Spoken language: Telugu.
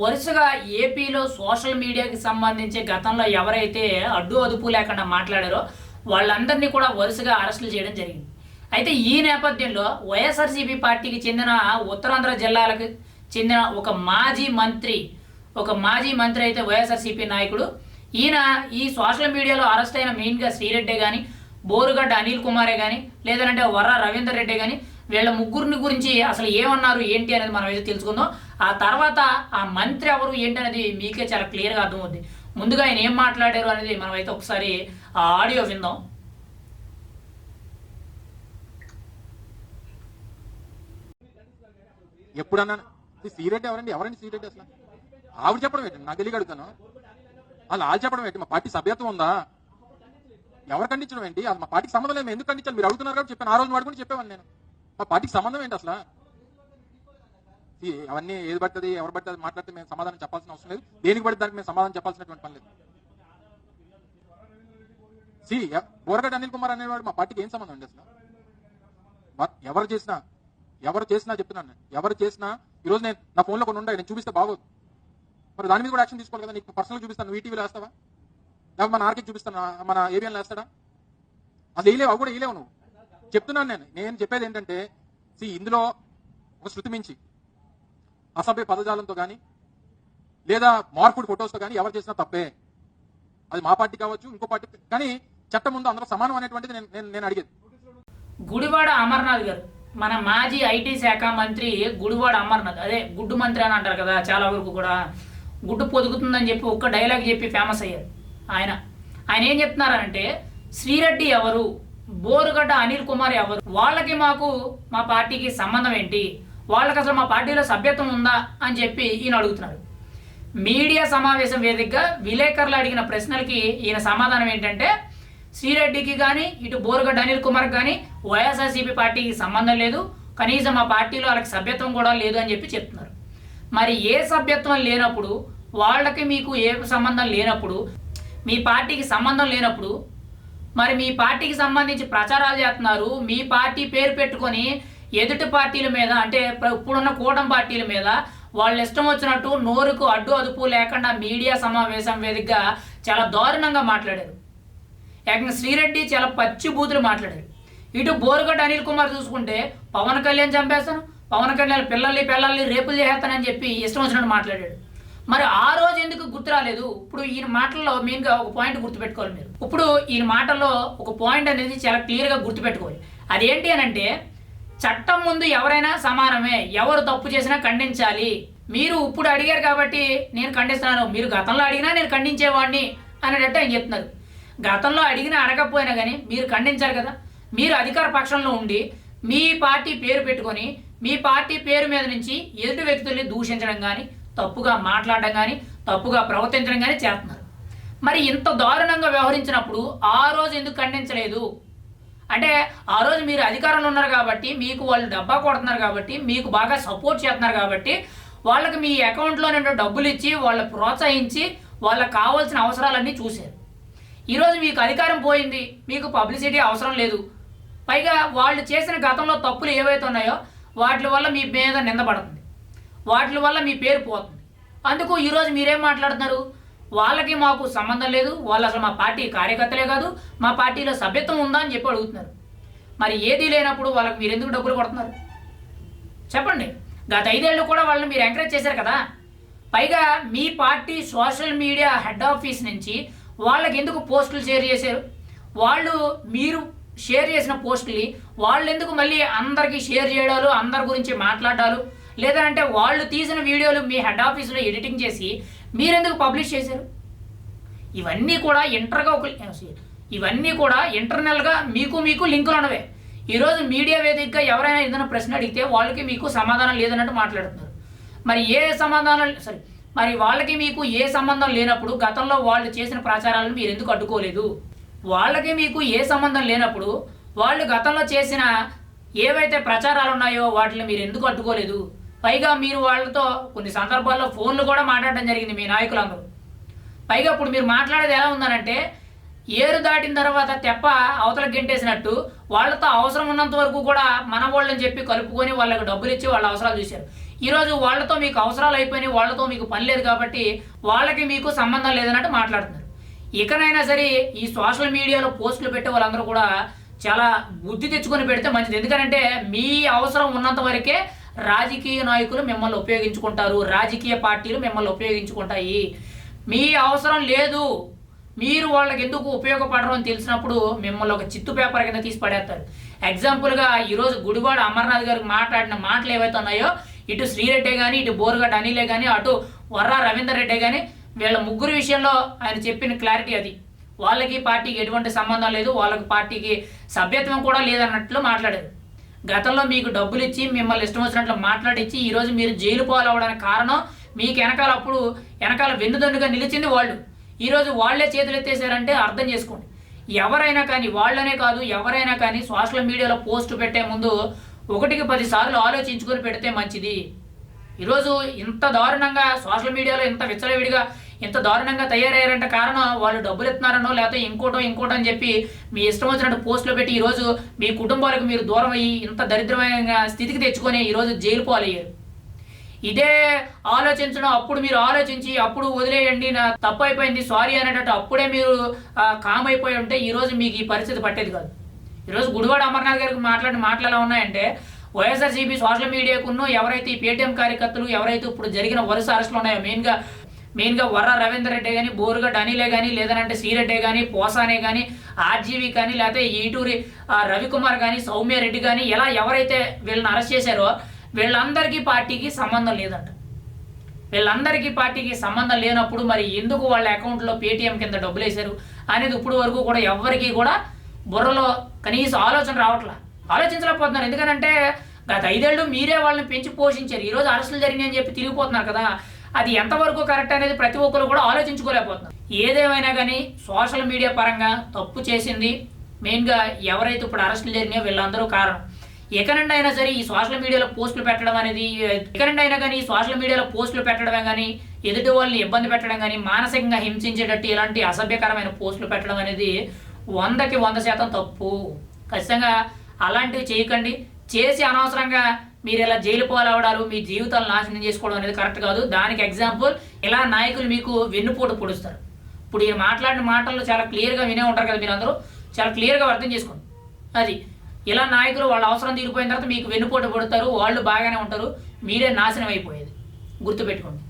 వరుసగా ఏపీలో సోషల్ మీడియాకి సంబంధించి గతంలో ఎవరైతే అడ్డు అదుపు లేకుండా మాట్లాడారో వాళ్ళందరినీ కూడా వరుసగా అరెస్టులు చేయడం జరిగింది. అయితే ఈ నేపథ్యంలో వైఎస్ఆర్సీపీ పార్టీకి చెందిన ఉత్తరాంధ్ర జిల్లాలకు చెందిన ఒక మాజీ మంత్రి ఒక మాజీ మంత్రి అయితే వైఎస్ఆర్సీపీ నాయకుడు. ఈయన ఈ సోషల్ మీడియాలో అరెస్ట్ అయిన మెయిన్గా శ్రీరెడ్డే కానీ బోరుగడ్డ అనిల్ కుమారే కానీ లేదంటే వర్ర రవీందర్ రెడ్డి కానీ వీళ్ళ ముగ్గురిని గురించి అసలు ఏమన్నారు ఏంటి అనేది మనం అయితే తెలుసుకుందాం. ఆ తర్వాత ఆ మంత్రి ఎవరు ఏంటి అనేది మీకే చాలా క్లియర్గా అర్థమవుతుంది ముందుగా ఆయన ఏం మాట్లాడారు అనేది మనం అయితే ఒకసారి ఆ ఆడియో విందాం. ఎప్పుడన్నా సీరెడ్డి ఎవరండి? ఎవరండి సీరెడ్డి అసలు? ఆవిడ చెప్పడం ఏంటి? నాకు తెలియక అడుగుతాను. వాళ్ళు వాళ్ళు చెప్పడం ఏంటి? మా పార్టీ సభ్యత్వం ఉందా? ఎవరు ఖండించడం ఏంటి? అది మా పార్టీకి సంబంధం లేదు. ఎందుకు ఖండించాలి? మీరు అడుగుతున్నారు కాబట్టి చెప్పాను. ఆ రోజు వాడుకుని చెప్పేవాడిని నేను. మా పార్టీకి సంబంధం ఏంటి అసలు? అవన్నీ ఏది పడుతుంది ఎవరు పడితే అది మాట్లాడితే మేము సమాధానం చెప్పాల్సిన అవసరం లేదు. దేనికి పడితే దానికి మేము సమాధానం చెప్పాల్సినటువంటి పని లేదు. సి బోరగడ్డ అనిల్ కుమార్ అనేవాడు మా పార్టీకి ఏం సంబంధం అండి అసలు? ఎవరు చేసినా ఎవరు చేసినా చెప్తున్నాను ఎవరు చేసినా ఈరోజు నేను నా ఫోన్లో కొన్ని ఉండే నేను చూపిస్తే బాగోదు. మరి దాని మీద కూడా యాక్షన్ తీసుకోవాలి కదా నీకు పర్సనల్ చూపిస్తాను నువ్వు ఈటీవీలో వేస్తావా? లేకపోతే మన ఆర్కే చూపిస్తాను మన ఏరియాలో వేస్తాడా? అది వేయలేవు అవి కూడా వేయలేవు నువ్వు. చెప్తున్నాను నేను నేను చెప్పేది ఏంటంటే సి ఇందులో ఒక శృతి మించి అసభ్య పదజాలంతో కానీ లేదా మార్పుడు ఫొటోస్తో కానీ ఎవరు చేసినా తప్పే. అది మా పార్టీ కావచ్చు ఇంకో పార్టీ కానీ చట్టం ముందు అందరూ సమానం అనేటువంటిది నేను నేను అడిగేది. గుడివాడ అమర్నాథ్ గారు మన మాజీ ఐటీ శాఖ మంత్రి గుడివాడ అమర్నాథ్ అదే గుడ్డు మంత్రి అని అంటారు కదా చాలా వరకు కూడా. గుడ్డు పొదుగుతుందని చెప్పి ఒక్క డైలాగ్ చెప్పి ఫేమస్ అయ్యారు ఆయన. ఆయన ఏం చెప్తున్నారంటే శ్రీరెడ్డి ఎవరు బోరుగడ్డ అనిల్ కుమార్ ఎవరు వాళ్ళకి మాకు మా పార్టీకి సంబంధం ఏంటి? వాళ్ళకి అసలు మా పార్టీలో సభ్యత్వం ఉందా అని చెప్పి ఈయన అడుగుతున్నాడు. మీడియా సమావేశం వేదికగా విలేకరులు అడిగిన ప్రశ్నలకి ఈయన సమాధానం ఏంటంటే శ్రీరెడ్డికి కానీ ఇటు బోరుగడ్డ అనిల్ కుమార్ కానీ వైఎస్ఆర్సీపీ పార్టీకి సంబంధం లేదు. కనీసం మా పార్టీలో వాళ్ళకి సభ్యత్వం కూడా లేదు అని చెప్పి చెప్తున్నారు. మరి ఏ సభ్యత్వం లేనప్పుడు వాళ్ళకి మీకు ఏ సంబంధం లేనప్పుడు మీ పార్టీకి సంబంధం లేనప్పుడు మరి మీ పార్టీకి సంబంధించి ప్రచారాలు చేస్తున్నారు. మీ పార్టీ పేరు పెట్టుకొని ఎదుటి పార్టీల మీద అంటే ఇప్పుడున్న కూటమి పార్టీల మీద వాళ్ళు ఇష్టం వచ్చినట్టు నోరుకు అడ్డు అదుపు లేకుండా మీడియా సమావేశం వేదికగా చాలా దారుణంగా మాట్లాడారు. ఏకంగా శ్రీరెడ్డి చాలా పచ్చి బూతులు మాట్లాడారు. ఇటు బోరుగడ్డ అనిల్ కుమార్ చూసుకుంటే పవన్ కళ్యాణ్ చంపేస్తాను పవన్ కళ్యాణ్ పిల్లల్ని పిల్లల్ని రేపులు చేస్తానని చెప్పి ఇష్టం వచ్చినట్టు మాట్లాడాడు. మరి ఆ రోజు ఎందుకు గుర్తు రాలేదు? ఇప్పుడు ఈయన మాటల్లో మెయిన్గా ఒక పాయింట్ గుర్తుపెట్టుకోవాలి మీరు. ఇప్పుడు ఈయన మాటల్లో ఒక పాయింట్ అనేది చాలా క్లియర్గా గుర్తుపెట్టుకోవాలి. అదేంటి అని అంటే చట్టం ముందు ఎవరైనా సమానమే. ఎవరు తప్పు చేసినా ఖండించాలి. మీరు ఇప్పుడు అడిగారు కాబట్టి నేను ఖండిస్తున్నాను. మీరు గతంలో అడిగినా నేను ఖండించేవాడిని అనేటట్టు ఆయన చెప్తున్నారు. గతంలో అడిగినా అడగకపోయినా కానీ మీరు ఖండించారు కదా. మీరు అధికార పక్షంలో ఉండి మీ పార్టీ పేరు పెట్టుకొని మీ పార్టీ పేరు మీద నుంచి ఎదుటి వ్యక్తుల్ని దూషించడం కానీ తప్పుగా మాట్లాడడం కానీ తప్పుగా ప్రవర్తించడం కానీ చేస్తున్నారు. మరి ఇంత దారుణంగా వ్యవహరించినప్పుడు ఆ రోజు ఎందుకు ఖండించలేదు? అంటే ఆ రోజు మీరు అధికారంలో ఉన్నారు కాబట్టి మీకు వాళ్ళు డబ్బా కొడుతున్నారు కాబట్టి మీకు బాగా సపోర్ట్ చేస్తున్నారు కాబట్టి వాళ్ళకి మీ అకౌంట్లో డబ్బులు ఇచ్చి వాళ్ళ ప్రోత్సహించి వాళ్ళకి కావాల్సిన అవసరాలన్నీ చూశారు. ఈరోజు మీకు అధికారం పోయింది మీకు పబ్లిసిటీ అవసరం లేదు. పైగా వాళ్ళు చేసిన గతంలో తప్పులు ఏవైతే ఉన్నాయో వాటి వల్ల మీ మీద నిందపడుతుంది. వాటి వల్ల మీ పేరు పోతుంది. అందుకు ఈరోజు మీరేం మాట్లాడుతున్నారు? వాళ్ళకి మాకు సంబంధం లేదు వాళ్ళు అసలు మా పార్టీ కార్యకర్తలే కాదు మా పార్టీలో సభ్యత్వం ఉందా అని చెప్పి అడుగుతున్నారు. మరి ఏది లేనప్పుడు వాళ్ళకి మీరు ఎందుకు డబ్బులు కొడుతున్నారు? చెప్పండి. గత ఐదేళ్ళు కూడా వాళ్ళని మీరు ఎంకరేజ్ చేశారు కదా. పైగా మీ party social media head office నుంచి వాళ్ళకి ఎందుకు పోస్టులు షేర్ చేశారు? వాళ్ళు మీరు షేర్ చేసిన పోస్టుల్ని వాళ్ళు ఎందుకు మళ్ళీ అందరికీ షేర్ చేయడాలు అందరి గురించి మాట్లాడాలు? లేదంటే వాళ్ళు తీసిన వీడియోలు మీ హెడ్ ఆఫీస్లో ఎడిటింగ్ చేసి మీరెందుకు పబ్లిష్ చేశారు? ఇవన్నీ కూడా ఇంటర్గా ఒక ఇవన్నీ కూడా ఇంటర్నల్గా మీకు మీకు లింకులు ఉన్నవే. ఈరోజు మీడియా వేదికగా ఎవరైనా ఏదైనా ప్రశ్న అడిగితే వాళ్ళకి మీకు సమాధానం లేదన్నట్టు మాట్లాడుతున్నారు. మరి ఏ సమాధానం సరే మరి వాళ్ళకి మీకు ఏ సంబంధం లేనప్పుడు గతంలో వాళ్ళు చేసిన ప్రచారాలను మీరు ఎందుకు అడ్డుకోలేదు? వాళ్ళకి మీకు ఏ సంబంధం లేనప్పుడు వాళ్ళు గతంలో చేసిన ఏవైతే ప్రచారాలు ఉన్నాయో వాటిని మీరు ఎందుకు అడ్డుకోలేదు? పైగా మీరు వాళ్ళతో కొన్ని సందర్భాల్లో ఫోన్లు కూడా మాట్లాడడం జరిగింది మీ నాయకులందరూ. పైగా ఇప్పుడు మీరు మాట్లాడేది ఎలా ఉందనంటే ఏరు దాటిన తర్వాత తెప్ప అవతల గెంటేసినట్టు వాళ్ళతో అవసరం ఉన్నంత వరకు కూడా మన వాళ్ళని చెప్పి కలుపుకొని వాళ్ళకి డబ్బులు ఇచ్చి వాళ్ళ అవసరాలు చూశారు. ఈరోజు వాళ్ళతో మీకు అవసరాలు అయిపోయినాయి వాళ్ళతో మీకు పని లేదు కాబట్టి వాళ్ళకి మీకు సంబంధం లేదన్నట్టు మాట్లాడుతున్నారు. ఇకనైనా సరే ఈ సోషల్ మీడియాలో పోస్టులు పెట్టే వాళ్ళందరూ కూడా చాలా బుద్ధి తెచ్చుకొని పెడితే మంచిది. ఎందుకంటే మీ అవసరం ఉన్నంత వరకే రాజకీయ నాయకులు మిమ్మల్ని ఉపయోగించుకుంటారు రాజకీయ పార్టీలు మిమ్మల్ని ఉపయోగించుకుంటాయి. మీ అవసరం లేదు. మీరు వాళ్ళకి ఎందుకు ఉపయోగపడరు అని తెలిసినప్పుడు మిమ్మల్ని ఒక చిత్తు పేపర్ కింద తీసి పడేస్తారు. ఎగ్జాంపుల్గా ఈరోజు గుడివాడ అమర్నాథ్ గారికి మాట్లాడిన మాటలు ఏవైతే ఉన్నాయో ఇటు శ్రీరెడ్డే కానీ ఇటు బోరుగడ్డ అనిలే కానీ అటు వర్రా రవీందర్ రెడ్డి కానీ వీళ్ళ ముగ్గురు విషయంలో ఆయన చెప్పిన క్లారిటీ అది. వాళ్ళకి పార్టీకి ఎటువంటి సంబంధం లేదు. వాళ్ళకి పార్టీకి సభ్యత్వం కూడా లేదన్నట్లు మాట్లాడారు. గతంలో మీకు డబ్బులు ఇచ్చి మిమ్మల్ని ఇష్టం వచ్చినట్లు మాట్లాడించి ఈరోజు మీరు జైలు పాలవడానికి కారణం మీకు వెనకాల అప్పుడు వెనకాల వెన్నుదన్నుగా నిలిచింది వాళ్ళు. ఈరోజు వాళ్ళే చేతులు ఎత్తేసారంటే అర్థం చేసుకోండి. ఎవరైనా కానీ వాళ్ళనే కాదు ఎవరైనా కానీ సోషల్ మీడియాలో పోస్ట్ పెట్టే ముందు ఒకటికి పదిసార్లు ఆలోచించుకొని పెడితే మంచిది. ఈరోజు ఇంత దారుణంగా సోషల్ మీడియాలో ఇంత విచ్చలవిడిగా ఇంత దారుణంగా తయారయ్యారంటే కారణం వాళ్ళు డబ్బులు ఇస్తున్నారనో లేకపోతే ఇంకోటో ఇంకోటో అని చెప్పి మీ ఇష్టం వచ్చినట్టు పోస్టులు పెట్టి ఈరోజు మీ కుటుంబాలకు మీరు దూరం అయ్యి ఇంత దరిద్రమైన స్థితికి తెచ్చుకొని ఈరోజు జైలు పాలయ్యారు. ఇదే ఆలోచించడం అప్పుడు మీరు ఆలోచించి అప్పుడు వదిలేయండి నా తప్పు అయిపోయింది సారీ అనేటట్టు అప్పుడే మీరు కామ్ అయిపోయి ఉంటే ఈరోజు మీకు ఈ పరిస్థితి పట్టేది కాదు. ఈరోజు గుడివాడ అమర్నాథ్ గారికి మాట్లాడిన మాటలు ఎలా ఉన్నాయంటే వైఎస్ఆర్సీపీ సోషల్ మీడియాకును ఎవరైతే ఈ పేటీఎం కార్యకర్తలు ఎవరైతే ఇప్పుడు జరిగిన వరుస అరెస్టులు ఉన్నాయో మెయిన్గా మెయిన్గా వర్ర రవీందర్ రెడ్డి కానీ బోరుగడ్ అనిలే కానీ లేదనంటే శ్రీరెడ్డి కానీ పోసానే కానీ ఆర్జీవి కానీ లేకపోతే ఈటూరి రవికుమార్ కానీ సౌమ్య రెడ్డి కానీ ఎలా ఎవరైతే వీళ్ళని అరెస్ట్ చేశారో వీళ్ళందరికీ పార్టీకి సంబంధం లేదంట. వీళ్ళందరికీ పార్టీకి సంబంధం లేనప్పుడు మరి ఎందుకు వాళ్ళ అకౌంట్లో పేటీఎం కింద డబ్బులు వేశారు అనేది ఇప్పుడు వరకు కూడా ఎవ్వరికీ కూడా బుర్రలో కనీసం ఆలోచన రావట్లా. ఆలోచించలేకపోతున్నారు. ఎందుకంటే గత ఐదేళ్ళు మీరే వాళ్ళని పెంచి పోషించారు. ఈరోజు అరెస్టులు జరిగినాయని చెప్పి తిరిగిపోతున్నారు కదా. అది ఎంతవరకు కరెక్ట్ అనేది ప్రతి ఒక్కరు కూడా ఆలోచించుకోలేకపోతున్నారు. ఏదేమైనా కానీ సోషల్ మీడియా పరంగా తప్పు చేసింది మెయిన్గా ఎవరైతే ఇప్పుడు అరెస్టులు జరిగినాయో వీళ్ళందరూ కారణం. ఎక్కడండి అయినా సరే ఈ సోషల్ మీడియాలో పోస్టులు పెట్టడం అనేది ఎక్కడండి అయినా కానీ ఈ సోషల్ మీడియాలో పోస్టులు పెట్టడం కానీ ఎదుటి వాళ్ళని ఇబ్బంది పెట్టడం కానీ మానసికంగా హింసించేటట్టు ఇలాంటి అసభ్యకరమైన పోస్టులు పెట్టడం అనేది వందకి వంద శాతం తప్పు. ఖచ్చితంగా అలాంటివి చేయకండి. చేసి అనవసరంగా మీరు ఇలా జైలు పాలవడాలు మీ జీవితాలు నాశనం చేసుకోవడం అనేది కరెక్ట్ కాదు. దానికి ఎగ్జాంపుల్ ఇలా నాయకులు మీకు వెన్నుపోటు పొడుస్తారు. ఇప్పుడు ఈయన మాట్లాడిన మాటలు చాలా క్లియర్గా వినే ఉంటారు కదా మీరందరూ. చాలా క్లియర్గా అర్థం చేసుకోండి. అది ఇలా నాయకులు వాళ్ళ అవసరం తీరిపోయిన తర్వాత మీకు వెన్నుపోటు పడతారు వాళ్ళు బాగానే ఉంటారు మీరే నాశనం అయిపోయేది. గుర్తుపెట్టుకోండి.